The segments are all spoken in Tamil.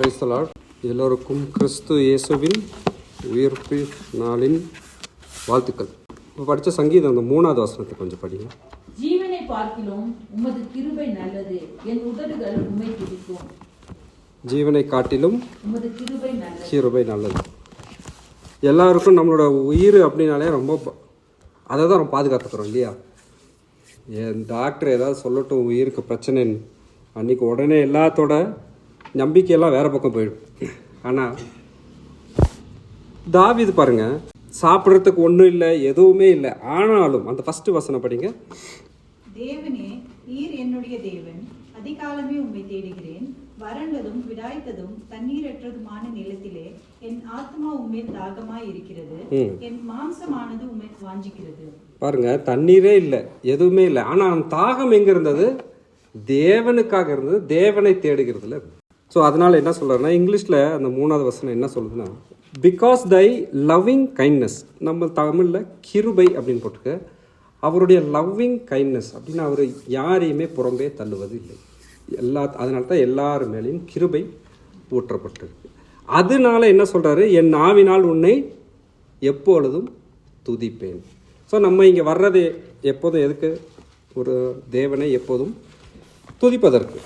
கிரைஸ்தலார் எல்லோருக்கும் கிறிஸ்து இயேசுவின் உயிர்ப்பு நாளின் வாழ்த்துக்கள். இப்போ படித்த சங்கீதம் அந்த மூணாவது வசனத்தை கொஞ்சம் படிங்க. ஜீவனை பார்க்கிலும் உமது கிருபை நல்லது. என் உதடுகள் உம்மை துதிக்கும். ஜீவனை காட்டிலும் உமது கிருபை நல்லது. கிருபை நல்லது. எல்லாருக்கும் நம்மளோட உயிர் அப்படின்னாலே ரொம்ப அதை தான் நம்ம பாதுகாத்துக்கிறோம் இல்லையா? என் டாக்டர் ஏதாவது சொல்லட்டும் உயிருக்கு பிரச்சனைன்னு. அன்றைக்கி உடனே எல்லாத்தோட நம்பிக்கையெல்லாம் வேறு பக்கம் போயிடும். ஆனால் தாவிது பாருங்க சாப்பிட்றதுக்கு ஒன்றும் இல்லை எதுவுமே இல்லை. ஆனாலும் அந்த ஃபஸ்ட்டு வசனம் படிங்க. தேவனே நீர் என்னுடைய தேவன். அதிகாலமே உம்மை தேடுகிறேன். வறண்டதும் விடாய்த்ததும் தண்ணீரற்றதுமான நிலத்திலே என் ஆத்மா உம்மேல் தாகமாய் இருக்கிறது. என் மாம்சமானது உம்மை வாஞ்சிக்கிறது. பாருங்க தண்ணீரே இல்லை எதுவுமே இல்லை. ஆனால் அந்த தாகம் எங்கே இருந்தது? தேவனுக்காக இருந்தது. தேவனை தேடுகிறதுல. ஸோ அதனால் என்ன சொல்கிறேன்னா இங்கிலீஷில் அந்த மூணாவது வசனம் என்ன சொல்லுதுன்னா பிகாஸ் தை லவ்விங் கைண்ட்னஸ் நம்ம தமிழில் கிருபை அப்படின்னு போட்டுக்க அவருடைய லவ்விங் கைண்ட்னஸ் அப்படின்னு அவர் யாரையுமே புறம்பே தள்ளுவது இல்லை எல்லா அதனால தான் எல்லார் மேலேயும் கிருபை ஊற்றப்பட்டிருக்கு. அதனால என்ன சொல்கிறாரு என் நாவினால் உன்னை எப்பொழுதும் துதிப்பேன். ஸோ நம்ம இங்கே வர்றது எப்போதும் எதுக்கு? ஒரு தேவனை எப்போதும் துதிப்பதற்கு.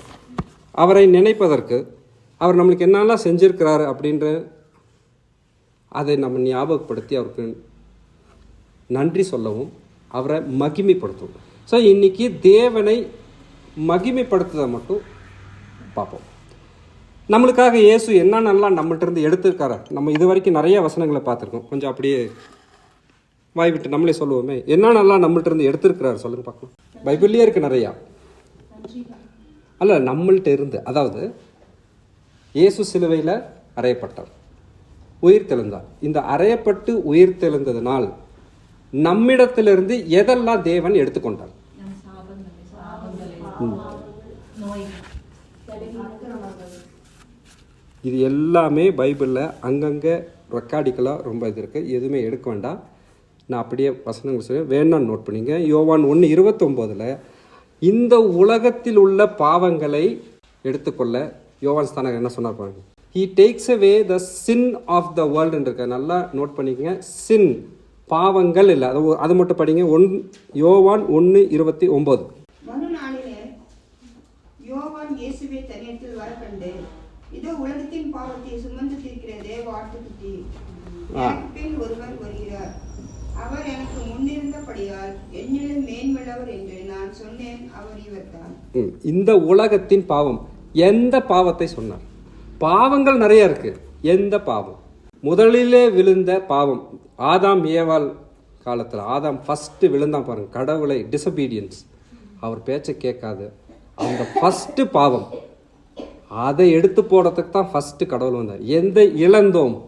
அவரை நினைப்பதற்கு அவர் நம்மளுக்கு என்னெல்லாம் செஞ்சுருக்கிறாரு அப்படின்ற அதை நம்ம ஞாபகப்படுத்தி அவருக்கு நன்றி சொல்லவும் அவரை மகிமைப்படுத்தவும். ஸோ இன்றைக்கி தேவனை மகிமைப்படுத்துதை மட்டும் பார்ப்போம். நம்மளுக்காக இயேசு என்னென்னலாம் நம்மள்ட்ட இருந்து எடுத்திருக்காரு? நம்ம இது வரைக்கும் நிறைய வசனங்களை பார்த்துருக்கோம். கொஞ்சம் அப்படியே வாய் விட்டு நம்மளே சொல்லுவோமே. என்னென்னலாம் நம்மள்ட்ட இருந்து எடுத்திருக்கிறாரு சொல்லுங்க பார்க்கலாம். பைபிள்லேயே இருக்குது நிறையா. அல்ல நம்மள்ட்ட இருந்து அதாவது இயேசு சிலுவையில் அறையப்பட்டார். உயிர் தெழுந்தார். இந்த அறையப்பட்டு உயிர் தெழுந்ததினால் நம்மிடத்திலிருந்து எதெல்லாம் தேவன் எடுத்துக்கொண்டார்? இது எல்லாமே பைபிளில் அங்கங்கே ரெக்கார்டிக்கலாக ரொம்ப இது இருக்குது எதுவுமே எடுக்க வேண்டாம். நான் அப்படியே வசனங்கள் சொல்லி வேணா நோட் பண்ணிங்க. யோவான் ஒன்று இருபத்தொம்போதில் இந்த உலகத்தில் உள்ள பாவங்களை எடுத்துக்கொள்ள யோவான் ஸ்தானகர் என்ன சொன்னார் பாருங்க. He takes away the sin of the வேர்ல்டுன்னு இருக்க நல்லா நோட் பண்ணிக்கங்க. சின் பாவங்கள் இல்லை. அது அது மட்டும் படிங்க. ஒன் யோவான் ஒன்று இருபத்தி ஒம்பது. அவர் எனக்கு என்னிலும் என்று நான் சொன்னேன் அவர் இவர்தான். ம், இந்த உலகத்தின் பாவம். எந்த பாவத்தை சொன்னார்? பாவங்கள் நிறைய இருக்கு. எந்த பாவம்? முதலிலே விழுந்த பாவம். ஆதாம் ஏவாள் காலத்தில் ஆதாம் ஃபஸ்ட்டு விழுந்தான் பாருங்க. கடவுளை டிசபீடியன்ஸ் அவர் பேச்சை கேட்காது. அந்த ஃபஸ்ட்டு பாவம். அதை எடுத்து போடுறதுக்கு தான் ஃபஸ்ட்டு கடவுள் வந்தார். எந்த இழந்தோம்?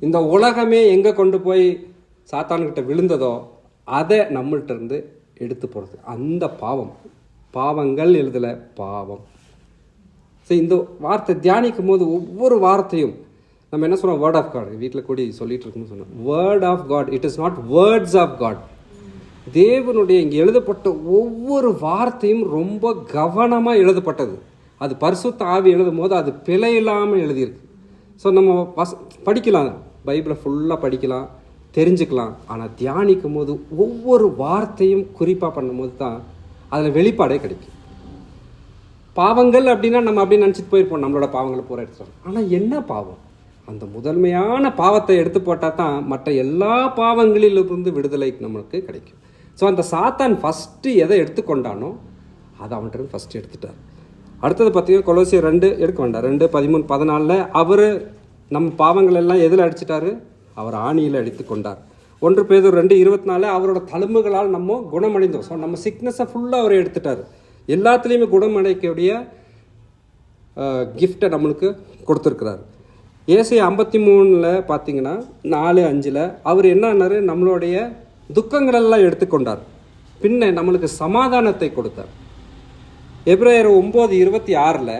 இந்த உலகமே எங்கே கொண்டு போய் சாத்தான்கிட்ட விழுந்ததோ அதை நம்மள்கிட்ட இருந்து எடுத்து போகிறது அந்த பாவம். பாவங்கள் எழுதலை பாவம். ஸோ இந்த வார்த்தை தியானிக்கும் போது ஒவ்வொரு வார்த்தையும் நம்ம என்ன சொல்கிறோம் வேர்ட் ஆஃப் காட் வீட்டில் கூடி சொல்லிட்டு இருக்கணும்னு சொன்னோம். Word of God it is not words of God தேவனுடைய இங்கே எழுதப்பட்ட ஒவ்வொரு வார்த்தையும் ரொம்ப கவனமாக எழுதப்பட்டது. அது பரிசுத்த ஆவி எழுதும் போது அது பிழை இல்லாமல் எழுதியிருக்கு. ஸோ நம்ம வச படிக்கலாம். பைபிளை ஃபுல்லாக படிக்கலாம். தெரிஞ்சுக்கலாம். ஆனால் தியானிக்கும் போது ஒவ்வொரு வார்த்தையும் குறிப்பாக பண்ணும்போது தான் அதில் வெளிப்பாடே கிடைக்கும். பாவங்கள் அப்படின்னா நம்ம அப்படி நினச்சிட்டு போயிருப்போம். நம்மளோட பாவங்களை பூரா எடுத்துட்டோம். ஆனால் என்ன பாவம்? அந்த முதன்மையான பாவத்தை எடுத்து போட்டால் தான் மற்ற எல்லா பாவங்களிலிருந்து விடுதலை நம்மளுக்கு கிடைக்கும். ஸோ அந்த சாத்தான் ஃபஸ்ட்டு எதை எடுத்துக்கொண்டானோ அதை அவன்கிட்ட இருந்து ஃபஸ்ட்டு எடுத்துட்டார். அடுத்தது பார்த்தீங்கன்னா கொலோசி ரெண்டு எடுக்க வேண்டாம். ரெண்டு பதிமூணு பதினாலில் அவர் நம்ம பாவங்கள் எல்லாம் எதில் அடிச்சிட்டாரு? அவர் ஆணியில் அடித்து கொண்டார். ஒன்று பேதர் ரெண்டு இருபத்தி நாலு அவரோட தழும்புகளால் நம்ம குணமடைந்தோம். ஸோ நம்ம சிக்னஸை ஃபுல்லாக அவர் எடுத்துட்டார். எல்லாத்துலேயுமே குணமடைக்கக்கூடிய கிஃப்டை நம்மளுக்கு கொடுத்துருக்கிறார். ஏசி ஐம்பத்தி மூணில் பார்த்தீங்கன்னா நாலு அஞ்சில் அவர் என்னன்னாரு நம்மளுடைய துக்கங்களெல்லாம் எடுத்துக்கொண்டார் பின்ன நம்மளுக்கு சமாதானத்தை கொடுத்தார். எப்ரவரி ஒம்பது இருபத்தி ஆறில்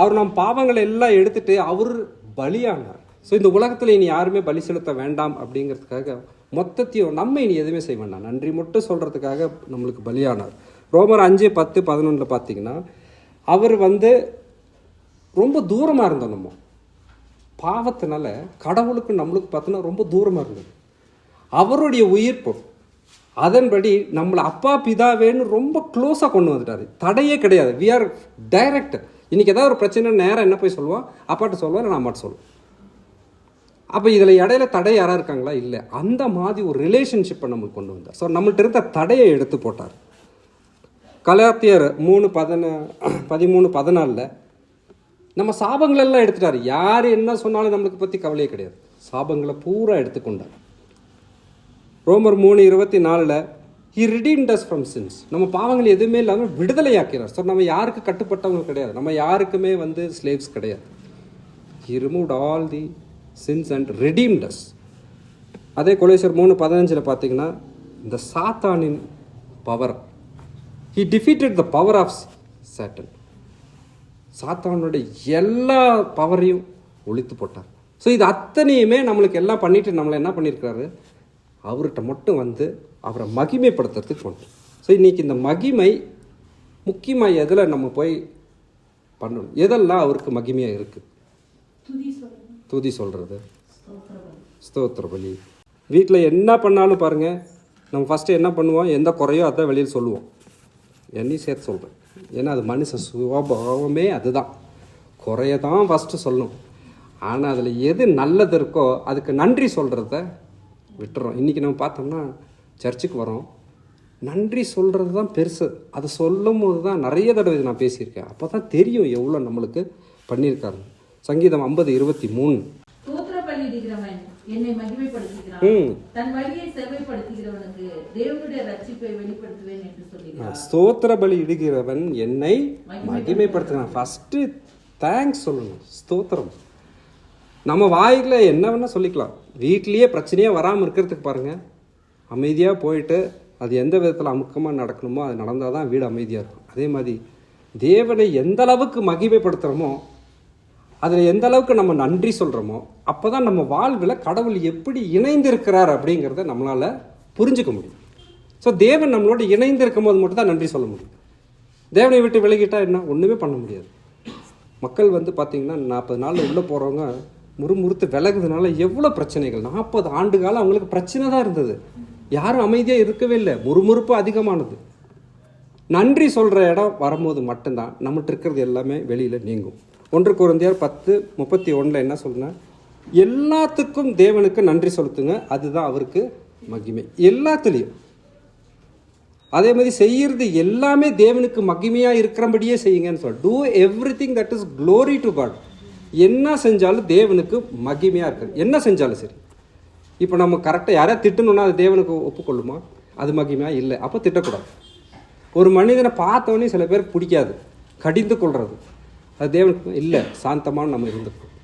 அவர் நம் பாவங்களை எல்லாம் எடுத்துகிட்டு அவர் பலியானார். ஸோ இந்த உலகத்தில் இனி யாருமே பலி செலுத்த வேண்டாம் அப்படிங்கிறதுக்காக மொத்தத்தையும் நம்ம இனி எதுவுமே செய்ய வேண்டாம். நன்றி மட்டும் சொல்கிறதுக்காக நம்மளுக்கு பலியானார். ரோமர் அஞ்சு பத்து பதினொன்றில் பார்த்தீங்கன்னா அவர் வந்து ரொம்ப தூரமாக இருந்தோம் நம்ம. பாவத்தினால கடவுளுக்கு நம்மளுக்கு பார்த்தோன்னா ரொம்ப தூரமாக இருந்தது. அவருடைய உயிர்ப்பு அதன்படி நம்மளை அப்பா பிதாவேன்னு ரொம்ப க்ளோஸாக கொண்டு வந்துட்டார். தடையே கிடையாது. வி ஆர் டைரக்ட் இன்னைக்கு ஏதாவது ஒரு பிரச்சனை நேராக என்ன போய் சொல்லுவோம்? அப்பாட்ட சொல்லுவோம்? இல்லை நான் அம்மாட்ட சொல்லுவேன் அப்போ இதில் இடையில தடை யாராக இருக்காங்களா? இல்லை. அந்த மாதிரி ஒரு ரிலேஷன்ஷிப்பை நம்மளுக்கு கொண்டு வந்தார். ஸோ நம்மள்ட்ட இருந்த தடையை எடுத்து போட்டார். கலாத்தியர் மூணு பதின பதிமூணு பதினாலில் நம்ம சாபங்களெல்லாம் எடுத்துட்டார். யார் என்ன சொன்னாலும் நம்மளுக்கு பற்றி கவலையே கிடையாது. சாபங்களை பூரா எடுத்துக்கொண்டார். ரோமர் மூணு இருபத்தி நாலில் ஹி ரிடீம்ட் ஃப்ரம் சின்ஸ் நம்ம பாவங்கள் எதுவுமே இல்லாமல் விடுதலையாக்கிறார். ஸோ நம்ம யாருக்கு கட்டுப்பட்டவங்க கிடையாது. நம்ம யாருக்குமே வந்து ஸ்லேவ்ஸ் கிடையாது. He removed all the sins and redeemed us அதே கொலேசர் மூணு பதினஞ்சில் பார்த்தீங்கன்னா இந்த சாத்தானின் power he defeated the power of Satan சாத்தானுடைய எல்லா பவரையும் ஒழித்து போட்டார். ஸோ இது அத்தனையுமே நம்மளுக்கு எல்லாம் பண்ணிட்டு நம்மளை என்ன பண்ணியிருக்காரு அவர்கிட்ட மட்டும் வந்து அவரை மகிமைப்படுத்துறதுக்கு கொண்டு. ஸோ இன்னைக்கு இந்த மகிமை முக்கியமாக எதில் நம்ம போய் பண்ணணும்? எதெல்லாம் அவருக்கு மகிமையாக இருக்குது துதி சொல்கிறது ஸ்தோத்திர பலி வீட்டில் என்ன பண்ணாலும் பாருங்கள் நம்ம ஃபஸ்ட்டு என்ன பண்ணுவோம் எந்த குறையோ அதான் வெளியில் சொல்லுவோம். என்னையும் சேர்த்து சொல்கிறேன் ஏன்னா அது மனுஷ சுபாவமே அதுதான். குறைய தான் ஃபஸ்ட்டு சொல்லணும். ஆனால் அதில் எது நல்லது இருக்கோ அதுக்கு நன்றி சொல்கிறத விட்டுறோம். இன்றைக்கி நம்ம பார்த்தோம்னா சர்ச்சுக்கு வரோம். நன்றி சொல்கிறது தான் பெருசு. அதை சொல்லும் போது தான் நிறைய தடவை நான் பேசியிருக்கேன். அப்போ தான் தெரியும் எவ்வளோ நம்மளுக்கு பண்ணியிருக்காரு சங்கீதம் ஐம்பது இருபத்தி மூணு. என்னை ஸ்தோத்திர பலி இடுகிறவன் என்னை மகிமைப்படுத்துகிறான். ஃபஸ்ட்டு தேங்க்ஸ் சொல்லணும். ஸ்தோத்திரம். நம்ம வாயில என்ன வேணால் சொல்லிக்கலாம். வீட்லேயே பிரச்சனையே வராமல் இருக்கிறதுக்கு பாருங்கள் அமைதியாக போயிட்டு அது எந்த விதத்தில் அமுக்கமாக நடக்கணுமோ அது நடந்தால் தான் வீடு அமைதியாக இருக்கும். அதே மாதிரி தேவனை எந்த அளவுக்கு மகிமைப்படுத்துகிறோமோ அதில் எந்த அளவுக்கு நம்ம நன்றி சொல்கிறோமோ அப்போ தான் நம்ம வாழ்வில் கடவுள் எப்படி இணைந்திருக்கிறார் அப்படிங்கிறத நம்மளால் புரிஞ்சுக்க முடியும். ஸோ தேவன் நம்மளோட இணைந்து இருக்கும் போது மட்டும் தான் நன்றி சொல்ல முடியும். தேவனை விட்டு விலகிட்டால் என்ன? ஒன்றுமே பண்ண முடியாது. மக்கள் வந்து பார்த்திங்கன்னா நாற்பது நாளில் உள்ளே போகிறவங்க முறுமுறுத்து விலகுதுனால எவ்வளோ பிரச்சனைகள்? நாற்பது ஆண்டு காலம் அவங்களுக்கு பிரச்சனை தான் இருந்தது. யாரும் அமைதியாக இருக்கவே இல்லை. முறுமுறுப்பு அதிகமானது. நன்றி சொல்கிற இடம் வரும்போது மட்டும்தான். நம்மகிட்ட இருக்கிறது எல்லாமே வெளியில் நீங்கும். ஒன்று குழந்தையார் பத்து முப்பத்தி ஒன்றில் என்ன சொல்றேன்னா எல்லாத்துக்கும் தேவனுக்கு நன்றி செலுத்துங்க அதுதான் அவருக்கு மகிமை. எல்லாத்துலேயும். அதே மாதிரி செய்கிறது எல்லாமே தேவனுக்கு மகிமையாக இருக்கிறபடியே செய்யுங்கன்னு சொல்ல do everything that is glory to God என்ன செஞ்சாலும் தேவனுக்கு மகிமையாக இருக்குது என்ன செஞ்சாலும் சரி. இப்போ நம்ம கரெக்டாக யாரையா திட்டணும்னா அது தேவனுக்கு ஒப்புக்கொள்ளுமா? அது மகிமையாக இல்லை. அப்போ திட்டக்கூடாது. ஒரு மனிதனை பார்த்தவொடனே சில பேர் பிடிக்காது. கடிந்து கொள்வது அது தேவனுக்கு இல்லை சாந்தமான நம்ம இருந்துக்கணும்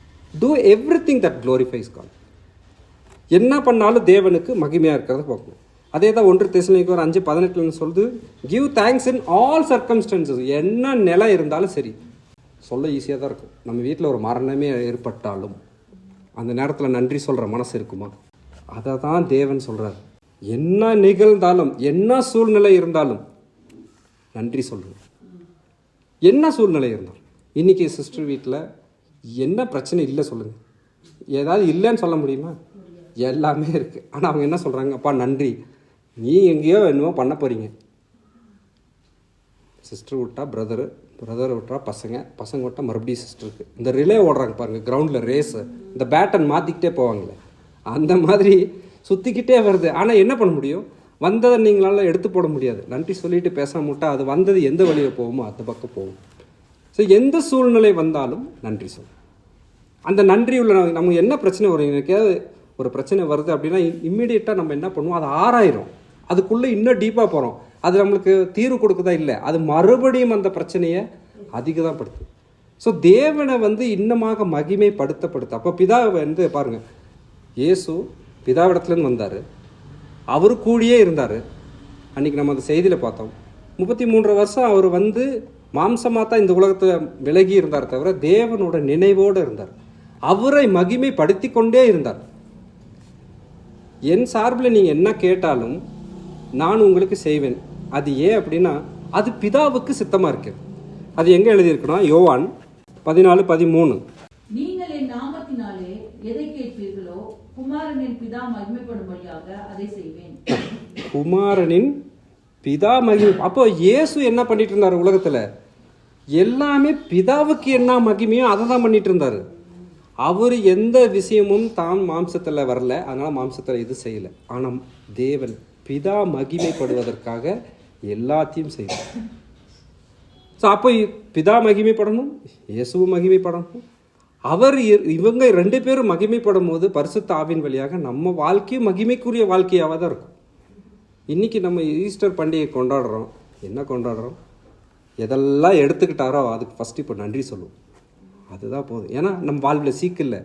do everything that glorifies God என்ன பண்ணாலும் தேவனுக்கு மகிமையாக இருக்கிறத பார்க்கணும். அதே தான் ஒன்று தெசனிக்கு ஒரு அஞ்சு பதினெட்டுலன்னு சொல்லுது? Give thanks in all circumstances என்ன நிலை இருந்தாலும் சரி. சொல்ல ஈஸியாக தான் இருக்கும். நம்ம வீட்டில் ஒரு மரணமே ஏற்பட்டாலும் அந்த நேரத்தில் நன்றி சொல்கிற மனசு இருக்குமா? அதை தான் தேவன் சொல்கிறார் என்ன நிகழ்ந்தாலும் என்ன சூழ்நிலை இருந்தாலும் நன்றி சொல்லுங்க. என்ன சூழ்நிலை இருந்தாலும். இன்றைக்கி சிஸ்டர் வீட்டில் என்ன பிரச்சனை இல்லை சொல்லுங்கள் ஏதாவது இல்லைன்னு சொல்ல முடியுமா? எல்லாமே இருக்குது ஆனால் அவங்க என்ன சொல்கிறாங்க அப்பா நன்றி. நீ எங்கேயோ என்னவோ பண்ண போகிறீங்க சிஸ்டர் விட்டா பிரதரு பிரதர் விட்டா பசங்க பசங்க விட்டால் மறுபடியும் சிஸ்டருக்கு இந்த ரிலே ஓடுறாங்க பாருங்கள் கிரவுண்டில் ரேஸு இந்த பேட்டன் மாற்றிக்கிட்டே போவாங்களே. அந்த மாதிரி சுற்றிக்கிட்டே வருது. ஆனால் என்ன பண்ண முடியும்? வந்ததை நீங்களால எடுத்து போட முடியாது. நன்றி சொல்லிட்டு பேசாம விட்டா அது வந்தது எந்த வழியில் போகுமோ அந்த பக்கம் போகும். ஸோ எந்த சூழ்நிலை வந்தாலும் நன்றி சொல். அந்த நன்றி உள்ள நம்ம- நமக்கு என்ன பிரச்சனை வரும்? எனக்காவது ஒரு பிரச்சனை வருது அப்படின்னா இம்மிடியட்டாக நம்ம என்ன பண்ணுவோம்? அது ஆறாயிரும். அதுக்குள்ளே இன்னும் டீப்பாக போகிறோம் அது நம்மளுக்கு தீர்வு கொடுக்குதா இல்லை அது மறுபடியும் அந்த பிரச்சனையை அதிகதான் படுத்து ஸோ தேவனை வந்து இன்னமாக மகிமைப்படுத்தப்படுத்து. அப்போ பிதா வந்து பாருங்கள் இயேசு பிதாவிடத்துலேருந்து வந்தார். அவர் கூடியே இருந்தார். அன்னைக்கு நம்ம அந்த செய்தியில் பார்த்தோம். முப்பத்தி மூன்று வருஷம் அவர் வந்து மாம்சமாக தான் இந்த உலகத்தில் விலகி இருந்தார் தவிர தேவனோட நினைவோடு இருந்தார். அவரை மகிமைப்படுத்தி கொண்டே இருந்தார். என் சார்பில் நீங்கள் என்ன கேட்டாலும் நான் உங்களுக்கு செய்வேன். அது ஏன் அப்படின்னா அது பிதாவுக்கு சித்தமாக இருக்கு. அது எங்கே எழுதியிருக்குன்னா யோவான் பதினாலு பதிமூணு. நீங்கள் என் நாமத்தினாலே எதை கேட்பீர்களோ குமாரனின் பிதா மகிமைப்படும்படியாக அதை செய்வேன். குமாரனின் பிதா மகிமை அப்போ இயேசு என்ன பண்ணிட்டு இருந்தார் உலகத்துல? எல்லாமே பிதாவுக்கு என்ன மகிமையோ அதை தான் பண்ணிட்டு இருந்தார் அவர் எந்த விஷயமும் தான் மாம்சத்தில் வரல அதனால் மாம்சத்தில் இது செய்யல. ஆனால் தேவன் பிதா மகிமைப்படுவதற்காக எல்லாத்தையும் செய்தார். ஸோ அப்போ பிதா மகிமைப்படணும் இயேசுவும் மகிமைப்படணும். அவர் இவங்க ரெண்டு பேரும் மகிமைப்படும் போது பரிசுத்த ஆவின் வழியாக நம்ம வாழ்க்கையும் மகிமைக்குரிய வாழ்க்கையாக தான் இருக்கும். இன்னைக்கு நம்ம ஈஸ்டர் பண்டிகை கொண்டாடுறோம். என்ன கொண்டாடுறோம்? எதெல்லாம் எடுத்துக்கிட்டாரோ அதுக்கு ஃபஸ்ட்டு இப்போ நன்றி சொல்லுவோம் அதுதான் போதும். ஏன்னா நம்ம வாழ்வில் சீக்கில்லை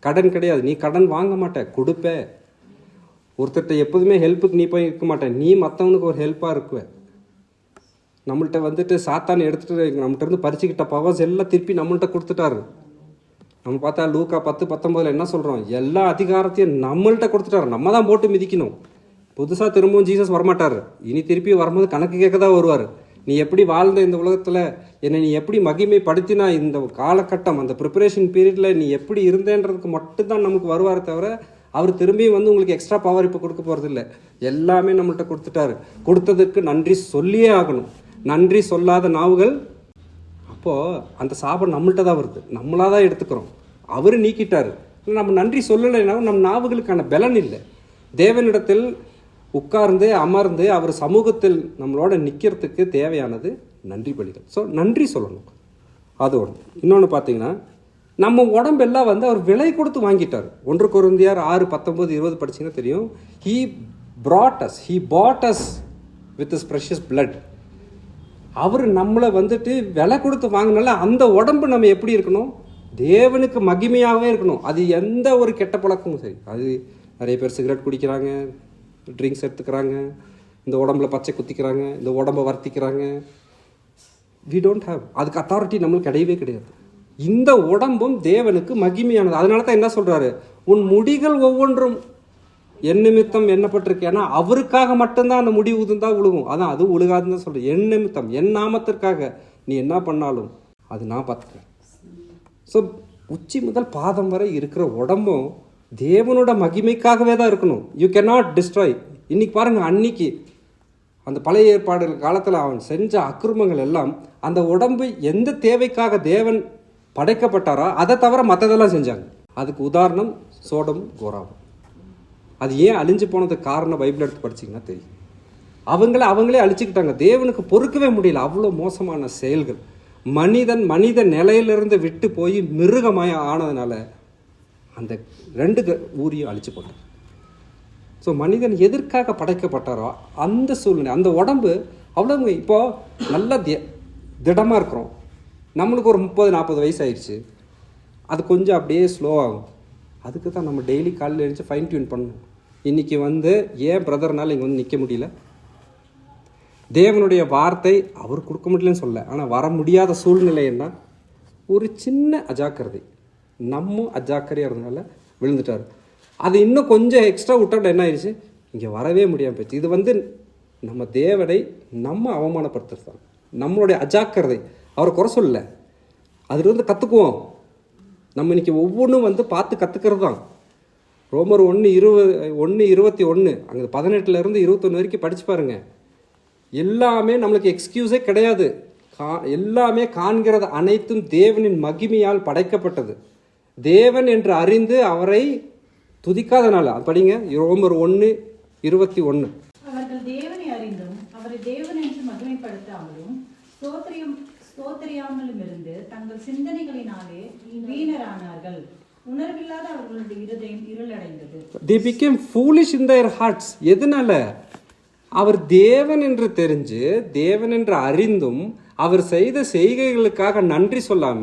கடன் கிடையாது. நீ கடன் வாங்க மாட்ட. கொடுப்ப. ஒருத்தர்கிட்ட எப்போதுமே ஹெல்ப்புக்கு நீ போய் இருக்க மாட்டேன் நீ மற்றவனுக்கு ஒரு ஹெல்ப்பாக இருக்குவ. நம்மள்கிட்ட வந்துட்டு சாத்தானை எடுத்துகிட்டு நம்மகிட்ட இருந்து பறிச்சுக்கிட்ட பவர்ஸ் எல்லாம் திருப்பி நம்மள்ட்ட கொடுத்துட்டாரு. நம்ம பார்த்தா லூக்கா பத்து பத்தொம்பதில் என்ன சொல்கிறோம் எல்லா அதிகாரத்தையும் நம்மள்கிட்ட கொடுத்துட்டாரு. நம்ம தான் போட்டு மிதிக்கணும். புதுசாக திரும்பவும் ஜீசஸ் வரமாட்டார். இனி திருப்பி வரும்போது கணக்கு கேட்க தான் வருவார். நீ எப்படி வாழ்ந்த இந்த உலகத்தில்? என்னை நீ எப்படி மகிமைப்படுத்தினா இந்த காலகட்டம் அந்த ப்ரிப்பரேஷன் பீரியடில் நீ எப்படி இருந்தேன்றதுக்கு மட்டும்தான் நமக்கு வருவாரே தவிர அவர் திரும்பியும் வந்து உங்களுக்கு எக்ஸ்ட்ரா பவர் இப்போ கொடுக்க போகிறதில்ல எல்லாமே நம்மள்கிட்ட கொடுத்துட்டாரு. கொடுத்ததுக்கு நன்றி சொல்லியே ஆகணும். நன்றி சொல்லாத நாவுகள் அப்போது அந்த சாபம் நம்மள்கிட்ட தான் வருது. நம்மளாக தான் எடுத்துக்கிறோம். அவர் நீக்கிட்டார். நம்ம நன்றி சொல்லலைன்னா நம் நாவுகளுக்கான பலன் இல்லை. தேவனிடத்தில் உட்கார்ந்து அமர்ந்து அவர் சமூகத்தில் நம்மளோட நிற்கிறதுக்கு தேவையானது நன்றி பலிகள். ஸோ நன்றி சொல்லணும். அது ஒன்று இன்னொன்று பார்த்தீங்கன்னா நம்ம உடம்பெல்லாம் வந்து அவர் விலை கொடுத்து வாங்கிட்டார். ஒன்று குருந்தியார் ஆறு பத்தொம்போது இருபது படிச்சிங்கன்னா தெரியும். He brought us he bought us with his precious blood அவர் நம்மளை வந்துட்டு விலை கொடுத்து வாங்கினால அந்த உடம்பு நம்ம எப்படி இருக்கணும்? தேவனுக்கு மகிமையாகவே இருக்கணும். அது எந்த ஒரு கெட்ட பழக்கமும் சரி. அது நிறைய பேர் சிகரெட் குடிக்கிறாங்க ட்ரிங்க்ஸ் எடுத்துக்கிறாங்க. இந்த உடம்புல பச்சை குத்திக்கிறாங்க. இந்த உடம்பை வர்த்திக்கிறாங்க. வி டோன்ட் ஹாவ் அதுக்கு அத்தாரிட்டி நம்மளுக்கு கிடையவே கிடையாது. இந்த உடம்பும் தேவனுக்கு மகிமையானது. அதனால தான் என்ன சொல்கிறாரு உன் முடிகள் ஒவ்வொன்றும் என் நிமித்தம் எண்ணப்பட்டிருக்கு. ஏன்னா அவருக்காக மட்டும்தான் அந்த முடி உதுந்தா உழுகும். அதான் அது உழுகாதுன்னு தான் சொல்கிறேன் என் நிமித்தம் என் நாமத்திற்காக. நீ என்ன பண்ணாலும் அது நான் பார்த்துக்கிறேன். ஸோ உச்சி முதல் பாதம் வரை இருக்கிற உடம்பும் தேவனோட மகிமைக்காகவே தான் இருக்கணும். யூ cannot டிஸ்ட்ராய் இன்னைக்கு பாருங்கள் அன்னைக்கு அந்த பழைய ஏற்பாடு காலத்தில் அவன் செஞ்ச அக்கிரமங்கள் எல்லாம் அந்த உடம்பு எந்த தேவைக்காக தேவன் படைக்கப்பட்டாரோ அதை தவிர மற்றதெல்லாம் செஞ்சாங்க. அதுக்கு உதாரணம் சோடம் கோராவும் அது ஏன் அழிஞ்சு போனதுக்கு காரணம் பைபிள் எடுத்து படிச்சிங்கன்னா தெரியும். அவங்கள அவங்களே அழிச்சுக்கிட்டாங்க. தேவனுக்கு பொறுக்கவே முடியல. அவ்வளோ மோசமான செயல்கள். மனிதன் மனித நிலையிலிருந்து விட்டு போய் மிருகமாய் ஆனதுனால அந்த ரெண்டு க- ஊரையும் அழிச்சு போட்டார் ஸோ மனிதன் எதற்காக படைக்கப்பட்டாரோ அந்த சூழ்நிலை அந்த உடம்பு அவ்வளோங்க இப்போது நல்ல தி- திடமாக இருக்கிறோம். நம்மளுக்கு ஒரு முப்பது நாற்பது வயசு ஆயிடுச்சு அது கொஞ்சம் அப்படியே ஸ்லோ ஆகும். அதுக்கு தான் நம்ம டெய்லி காலையில் எழுந்து ஃபைன் டியூன் பண்ணணும். இன்றைக்கி வந்து ஏன் பிரதர்னால் இங்கே வந்து நிற்க முடியல? தேவனுடைய வார்த்தை அவர் கொடுக்க முடியலன்னு சொல்ல ஆனால் வர முடியாத சூழ்நிலை என்ன? ஒரு சின்ன அஜாக்கிரதை. நம்ம அஜாக்கிரதையாக இருந்தனால விழுந்துட்டார். அது இன்னும் கொஞ்சம் எக்ஸ்ட்ரா விட்டோட என்ன ஆயிடுச்சு இங்கே வரவே முடியாமல் போச்சு இது வந்து நம்ம தேவனை நம்ம அவமானப்படுத்துறது தான் நம்மளுடைய அஜாக்கிரதை. அவரை குறை சொல்லல. அதுலேருந்து கற்றுக்குவோம் நம்ம இன்றைக்கி ஒவ்வொன்றும் வந்து பார்த்து கற்றுக்கிறது தான் ரோமர் ஒன்று இருபது ஒன்று இருபத்தி ஒன்று அங்கே பதினெட்டுலேருந்து இருபத்தொன்று வரைக்கும் படித்து பாருங்கள் எல்லாமே நம்மளுக்கு எக்ஸ்கியூஸே கிடையாது. கா எல்லாமே காண்கிறது அனைத்தும் தேவனின் மகிமையால் படைக்கப்பட்டது. தேவன் என்று அறிந்து அவரை துதிக்காதனால அது படிங்க. ரோமர் ஒன்று இருபத்தி ஒன்று அவர்கள் தேவனை அறிந்தும் அவரை தேவன் என்று மகிமைப்படுத்தாமலும் ஸ்தோத்திரியம் ஸ்தோத்திரியாமலும் இருந்து தங்கள் சிந்தனைகளினாலே வீணரானார்கள். உணர்வில்லாத அவர்களுடைய இருதயம் இருளடைந்தது. They became foolish in their hearts எதனால? அவர் தேவன் என்று தெரிஞ்சு தேவன் என்று அறிந்தும் அவர் செய்த செய்கைகளுக்காக நன்றி சொல்லாம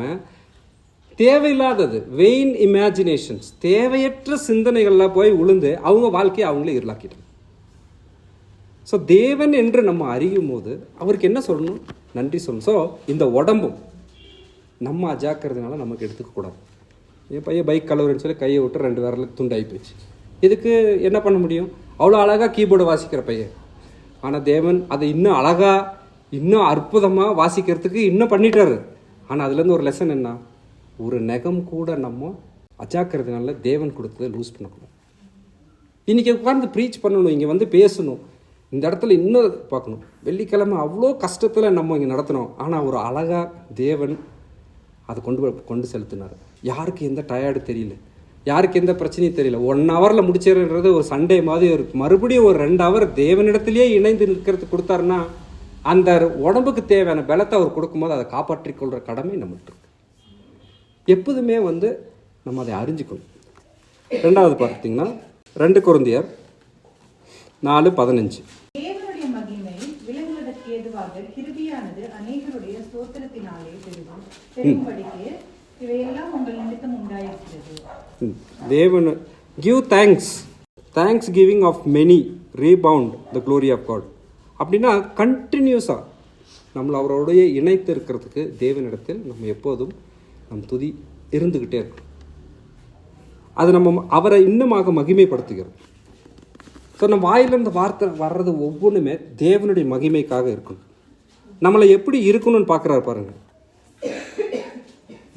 தேவையில்லாதது வெயின் இமேஜினேஷன்ஸ் தேவையற்ற சிந்தனைகள்லாம் போய் உளுந்து அவங்க வாழ்க்கையை அவங்களே இருளாக்கிட்டாங்க. ஸோ தேவன் என்று நம்ம அறியும் போது அவருக்கு என்ன சொல்லணும்? நன்றி சொல்லணும். ஸோ இந்த உடம்பும் நம்ம அஜாக்கிறதுனால நமக்கு எடுத்துக்கக்கூடாது என் பையன் பைக் கலவரன்னு சொல்லி கையை விட்டு ரெண்டு விரல துண்டாகி போச்சு இதுக்கு என்ன பண்ண முடியும்? அவ்வளோ அழகாக கீபோர்டு வாசிக்கிற பையன். ஆனால் தேவன் அதை இன்னும் அழகாக இன்னும் அற்புதமாக வாசிக்கிறதுக்கு இன்னும் பண்ணிட்டாரு. ஆனால் அதுலேருந்து ஒரு லெசன் என்ன? ஒரு நகம் கூட நம்ம அஜாக்கிறதுனால தேவன் கொடுத்ததை லூஸ் பண்ணக்கூடாது. இன்றைக்கி உட்கார்ந்து ப்ரீச் பண்ணணும் இங்கே வந்து பேசணும். இந்த இடத்துல இன்னும் பார்க்கணும். வெள்ளிக்கிழமை அவ்வளோ கஷ்டத்தில் நம்ம இங்கே நடத்தினோம். ஆனால் ஒரு அழகாக தேவன் அதை கொண்டு கொண்டு செலுத்தினார். யாருக்கு எந்த டயர்டு தெரியல. யாருக்கு எந்த பிரச்சனையும் தெரியல. ஒன் ஹவரில் முடிச்சிடுறது ஒரு சண்டே மாதிரி ஒரு மறுபடியும் ஒரு ரெண்டு ஹவர் தேவனிடத்திலேயே இணைந்து நிற்கிறதுக்கு கொடுத்தாருன்னா அந்த உடம்புக்கு தேவையான பலத்தை அவர் கொடுக்கும்போது அதை காப்பாற்றிக்கொள்கிற கடமை நம்மகிட்ட இருக்குது எப்போதுமே வந்து நம்ம அதை அறிஞ்சிக்கணும். ரெண்டாவது பார்த்தீங்கன்னா ரெண்டு குருந்தியர் நாலு பதினஞ்சு. தேவன் give thanks thanks giving of many rebound the glory of God அப்படின்னா கண்டினியூஸாக நம்மளை அவரோடைய இணைத்து இருக்கிறதுக்கு தேவனிடத்தில் நம்ம எப்போதும் நம் துதி இருந்துக்கிட்டே இருக்கும் அது நம்ம அவரை இன்னுமாக மகிமைப்படுத்துகிறோம் ஸோ நம்ம வாயிலிருந்து வார்த்தை வர்றது ஒவ்வொன்றுமே தேவனுடைய மகிமைக்காக இருக்கணும் நம்மளை எப்படி இருக்கணும்னு பார்க்குறாரு பாருங்க.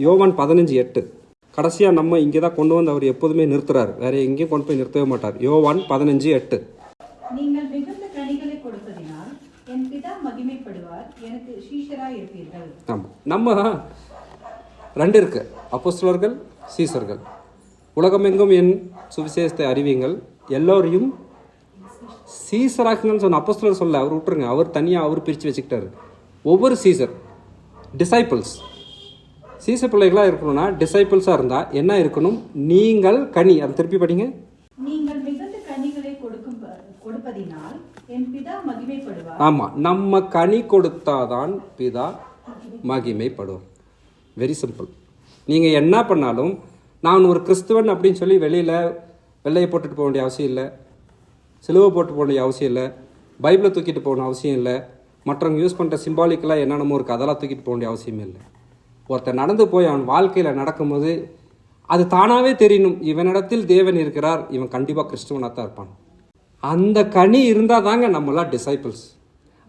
யோவான் பதினஞ்சு எட்டு. கடைசியாக நம்ம இங்கே தான் கொண்டு வந்து அவர் எப்போதுமே நிறுத்துறாரு. வேற எங்கேயும் கொண்டு போய் நிறுத்தவே மாட்டார். யோவான் பதினஞ்சு எட்டு. நீங்கள் மிகுந்த கனிகளை கொடுப்பதினால் என் பிதா மகிமைப்படுவார். எனக்கு சீஷராய் இருப்பீர்கள். ஆமாம் நம்ம ரெண்டு இருக்கு அப்போஸ்தலர்கள் சீசர்கள். உலகமெங்கும் என் சுவிசேஷத்தை அறிவிங்கள் எல்லோரையும் சீசராக்குங்கன்னு சொன்ன அப்போஸ்தலர் சொல்ல அவர் விட்டுருங்க. அவர் தனியாக அவர் பிரித்து வச்சுக்கிட்டாரு. ஒவ்வொரு சீசர் டிசைபிள்ஸ் சீச பிள்ளைகளாக இருக்கணும்னா டிசைபிள்ஸாக இருந்தால் என்ன இருக்கணும்? நீங்கள் கனி. அதை திருப்பி படிங்க. நீங்கள் மிகுந்த கனிகளை கொடுக்கும் கொடுப்பதினால் என் பிதா மகிமைப்படுவார். ஆமாம் நம்ம கனி கொடுத்தாதான் பிதா மகிமைப்படுவார். வெரி சிம்பிள் நீங்கள் என்ன பண்ணாலும் நான் ஒரு கிறிஸ்துவன் அப்படின்னு சொல்லி வெளியில் வெள்ளையை போட்டுட்டு போக வேண்டிய அவசியம் இல்லை சிலுவை போட்டு போக வேண்டிய அவசியம் இல்லை பைபிளை தூக்கிட்டு போகணும் அவசியம் இல்லை மற்றவங்க யூஸ் பண்ணுற சிம்பாலிக்கெல்லாம் என்னென்னமோ இருக்குது அதெல்லாம் தூக்கிட்டு போக வேண்டிய அவசியமே இல்லை. ஒருத்தன் நடந்து போய் அவன் வாழ்க்கையில் நடக்கும்போது அது தானாகவே தெரியணும். இவனிடத்தில் தேவன் இருக்கிறார் இவன் கண்டிப்பாக கிறிஸ்துவனாக தான் இருப்பான். அந்த கனி இருந்தால் தாங்க நம்மளாம் டிசைபிள்ஸ்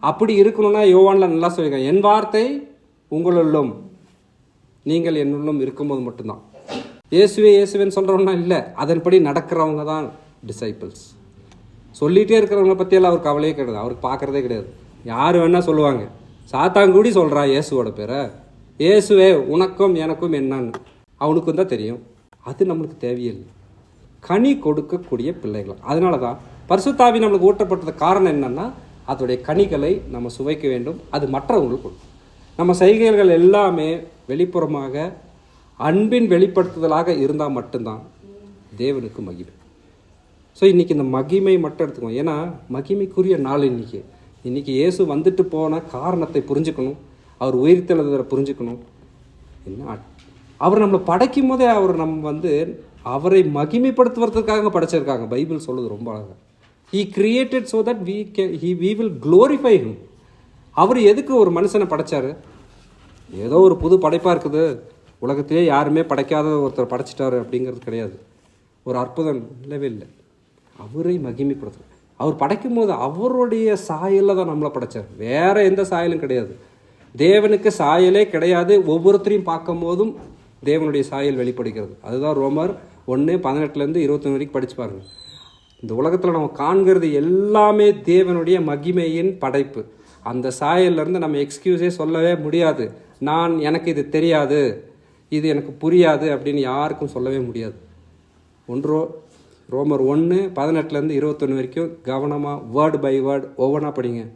அப்படி இருக்கணும்னா யோவானில் நல்லா சொல்லியிருக்கேன் என் வார்த்தை உங்களுள்ளும் நீங்கள் என்னுள்ளும் இருக்கும்போது மட்டும்தான். இயேசுவே இயேசுவேன்னு சொல்கிறவங்களாம் இல்லை. அதன்படி நடக்கிறவங்க தான் டிசைபிள்ஸ் சொல்லிகிட்டே இருக்கிறவங்கள பற்றியெல்லாம் அவர் கவலையே கிடையாது. அவருக்கு பார்க்குறதே கிடையாது. யார் வேணால் சொல்லுவாங்க. சாத்தாங்கூடி சொல்கிறா இயேசுவோட பேரை. இயேசுவே உனக்கும் எனக்கும் என்னன்னு. அவனுக்கும் தான் தெரியும். அது நம்மளுக்கு தேவையில்லை. கனி கொடுக்கக்கூடிய பிள்ளைகள். அதனால தான் பரிசுத்தாவி நம்மளுக்கு ஊட்டப்பட்டது காரணம் என்னன்னா அதோடைய கனிகளை நம்ம சுவைக்க வேண்டும். அது மற்றவங்களுக்கு கொடுக்கும். நம்ம செய்கைகள் எல்லாமே வெளிப்புறமாக அன்பின் வெளிப்படுத்துதலாக இருந்தால் மட்டும்தான் தேவனுக்கு மகிமை. ஸோ இன்றைக்கி இந்த மகிமை மட்டும் எடுத்துக்கணும் ஏன்னா மகிமைக்குரிய நாள் இன்னைக்கு. இன்றைக்கி இயேசு வந்துட்டு போன காரணத்தை புரிஞ்சுக்கணும். அவர் உயிர்த்தெழுதலை புரிஞ்சுக்கணும். என்ன? அவர் நம்மளை படைக்கும் போதே அவர் நம்ம வந்து அவரை மகிமைப்படுத்துவதற்காக படைச்சிருக்காங்க. பைபிள் சொல்லுது ரொம்ப அழகாக he created so that we K he we will glorify him அவர் எதுக்கு ஒரு மனுஷனை படைச்சார்? ஏதோ ஒரு புது படைப்பாக இருக்குது. உலகத்திலே யாருமே படைக்காத ஒருத்தர் படைச்சிட்டாரு அப்படிங்கிறது கிடையாது. ஒரு அற்புதம் இல்லவே இல்லை. அவரை மகிமைப்படுத்தும் அவர் படைக்கும் போது அவருடைய சாயலில் தான் நம்மளை படைச்சார். வேறு எந்த சாயலும் கிடையாது. தேவனுக்கு சாயலே கிடையாது. ஒவ்வொருத்தரையும் பார்க்கும் போதும் தேவனுடைய சாயல் வெளிப்படுகிறது. அதுதான் ரோமர் ஒன்று பதினெட்டுலேருந்து இருபத்தொன்று வரைக்கும் படிச்சு பாருங்கள் இந்த உலகத்தில் நம்ம காண்கிறது எல்லாமே தேவனுடைய மகிமையின் படைப்பு. அந்த சாயல்லேருந்து நம்ம எக்ஸ்கியூஸே சொல்லவே முடியாது. நான் எனக்கு இது தெரியாது இது எனக்கு புரியாது அப்படின்னு யாருக்கும் சொல்லவே முடியாது. ஒன்றோ ரோமர் ஒன்று பதினெட்டுலேருந்து இருபத்தொன்று வரைக்கும் கவனமாக வேர்டு பை வேர்டு ஒவ்வொன்றா படிங்க.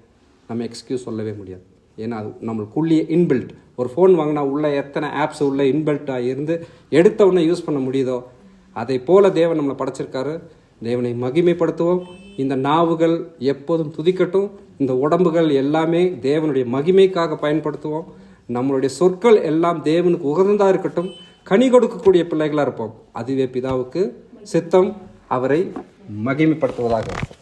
நம்ம எக்ஸ்கியூஸ் சொல்லவே முடியாது. ஏன்னா அது நம்மளுக்குள்ளேயே இன்பில்ட் ஒரு ஃபோன் வாங்கினா உள்ளே எத்தனை ஆப்ஸ் உள்ளே இன்பில்ட்டாக இருந்து எடுத்த உடனே யூஸ் பண்ண முடியுதோ அதை போல் தேவன் நம்மளை படைச்சிருக்காரு. தேவனை மகிமைப்படுத்துவோம். இந்த நாவுகள் எப்போதும் துதிக்கட்டும். இந்த உடம்புகள் எல்லாமே தேவனுடைய மகிமைக்காக பயன்படுத்துவோம். நம்மளுடைய சொற்கள் எல்லாம் தேவனுக்கு உகந்ததாக இருக்கட்டும் கனி கொடுக்கக்கூடிய பிள்ளைகளாக இருப்போம். அதுவே பிதாவுக்கு சித்தம் அவரை மகிமைப்படுத்துவதாக இருக்கும்.